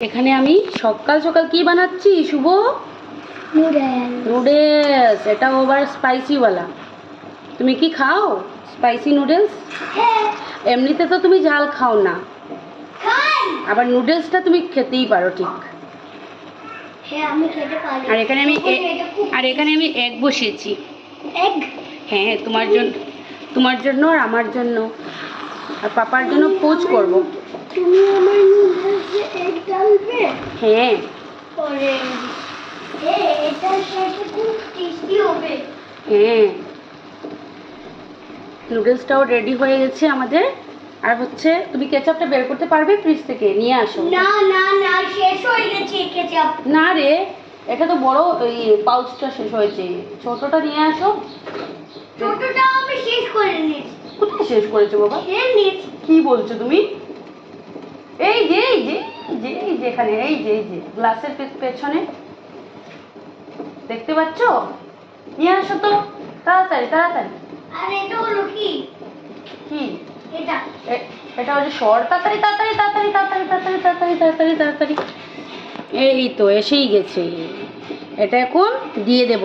এখানে আমি সকাল সকাল কি বানাচ্ছি শুভ? নুডল নুডলস এটা ওভার স্পাইসিওয়ালা তুমি কি খাও? স্পাইসি নুডলস হ্যাঁ। এমনিতে তো তুমি ঝাল খাও না। আবার নুডলসটা তুমি খেতেই পারো ঠিক। হ্যাঁ আমি খেতে পারি। আর এখানে আমি আর এখানে আমি এগ বসিয়েছি। এগ হ্যাঁ তোমার জন্য তোমার জন্য আর আমার জন্য। আর পাপার জন্য পোচ করব। তুমি আমার নুডলসে হ্যাঁ। হ্যাঁ। নুডলসটাও রেডি হয়ে গেছে আমাদের। আর হচ্ছে তুমি কেচাপটা বের করতে পারবে ফ্রিজ থেকে নিয়ে আসো। না না না শেষ হয়ে গেছে কেচাপ না রে এটা তো বড় এই পাউচটা শেষ হয়েছে। ছোটটা নিয়ে আসো। ছোটটা আমি শেষ করে নিয়েছি। কোথায় শেষ করেছ বাবা? কি বলছো তুমি? এই যে এই যে এই যে এখানে এই যে এই যে গ্লাসের পেছনে। দেখতে পাচ্ছ? নিয়ে আসো তো তাড়াতাড়ি তাড়াতাড়ি। আর এটা হলো কি? কি? এটা। এটা হচ্ছে শর তাড়াতাড়ি তাড়াতাড়ি তাড়াতাড়ি তাড়াতাড়ি তাড়াতাড়ি তাড়াতাড়ি তাড়াতাড়ি তাড়াতাড়ি। এই তো এসেই গেছে। এটা এখন দিয়ে দেব।